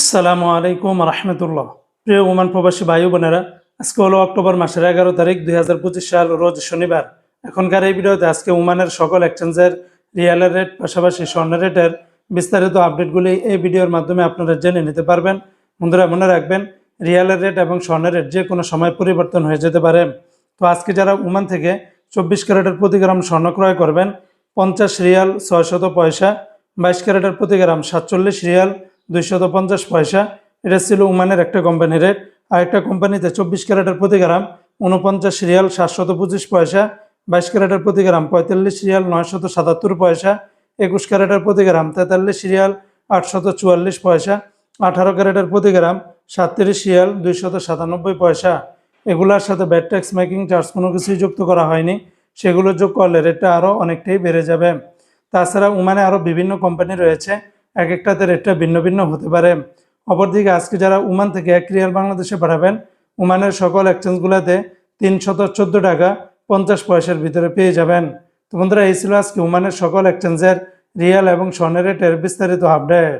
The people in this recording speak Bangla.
আসসালামু আলাইকুম রহমতুল্লাহ। প্রিয় ওমান প্রবাসী ভাই বোনেরা, আজকে হলো অক্টোবর মাসের এগারো তারিখ দুই হাজার পঁচিশ সাল, রোজ শনিবার। এখনকার এই ভিডিওতে আজকে ওমানের সকল এক্সচেঞ্জের রিয়ালের রেট পাশাপাশি স্বর্ণের রেটের বিস্তারিত আপডেটগুলি এই ভিডিওর মাধ্যমে আপনারা জেনে নিতে পারবেন। বন্ধুরা, মনে রাখবেন রিয়ালের রেট এবং স্বর্ণের রেট যে কোনো সময় পরিবর্তন হয়ে যেতে পারে। তো আজকে যারা ওমান থেকে চব্বিশ ক্যারেটের প্রতি গ্রাম স্বর্ণ ক্রয় করবেন, পঞ্চাশ রিয়াল ছয়শত পয়সা, বাইশ ক্যারেটের প্রতি গ্রাম সাতচল্লিশ রিয়াল দুইশত পঞ্চাশ পয়সা। এটা ছিল ওমানের একটা কোম্পানি রেট আর একটা কোম্পানিতে চব্বিশ ক্যারেটের প্রতি গ্রাম উনপঞ্চাশ রিয়াল সাতশত পঁচিশ পয়সা। বাইশ ক্যারেটের প্রতি গ্রাম, পঁয়তাল্লিশ রিয়াল নয়শত সাতাত্তর পয়সা। একুশ ক্যারেটের প্রতি গ্রাম, তেতাল্লিশ রিয়াল আটশত চুয়াল্লিশ পয়সা। আঠারো ক্যারেটের প্রতি গ্রাম, সাতত্রিশ রিয়াল দুইশত সাতানব্বই পয়সা। এগুলোর সাথে ব্যাট ট্যাক্স মেকিং চার্জ কোনো কিছুই যুক্ত করা হয়নি। সেগুলো যোগ করলে রেটটা আরও অনেকটাই বেড়ে যাবে। তাছাড়া উমানে আরও বিভিন্ন কোম্পানি রয়েছে। এক একটাতে রেটটা ভিন্ন ভিন্ন হতে পারে। অপরদিকে আজকে যারা উমান থেকে এক রিয়াল বাংলাদেশে পাঠাবেন, উমানের সকল এক্সচেঞ্জগুলোতে তিনশত চোদ্দ টাকা পঞ্চাশ পয়সার ভিতরে পেয়ে যাবেন। তো বন্ধুরা, এই ছিল আজকে উমানের সকল এক্সচেঞ্জের রিয়াল এবং স্বর্ণের রেটের বিস্তারিত আপডেট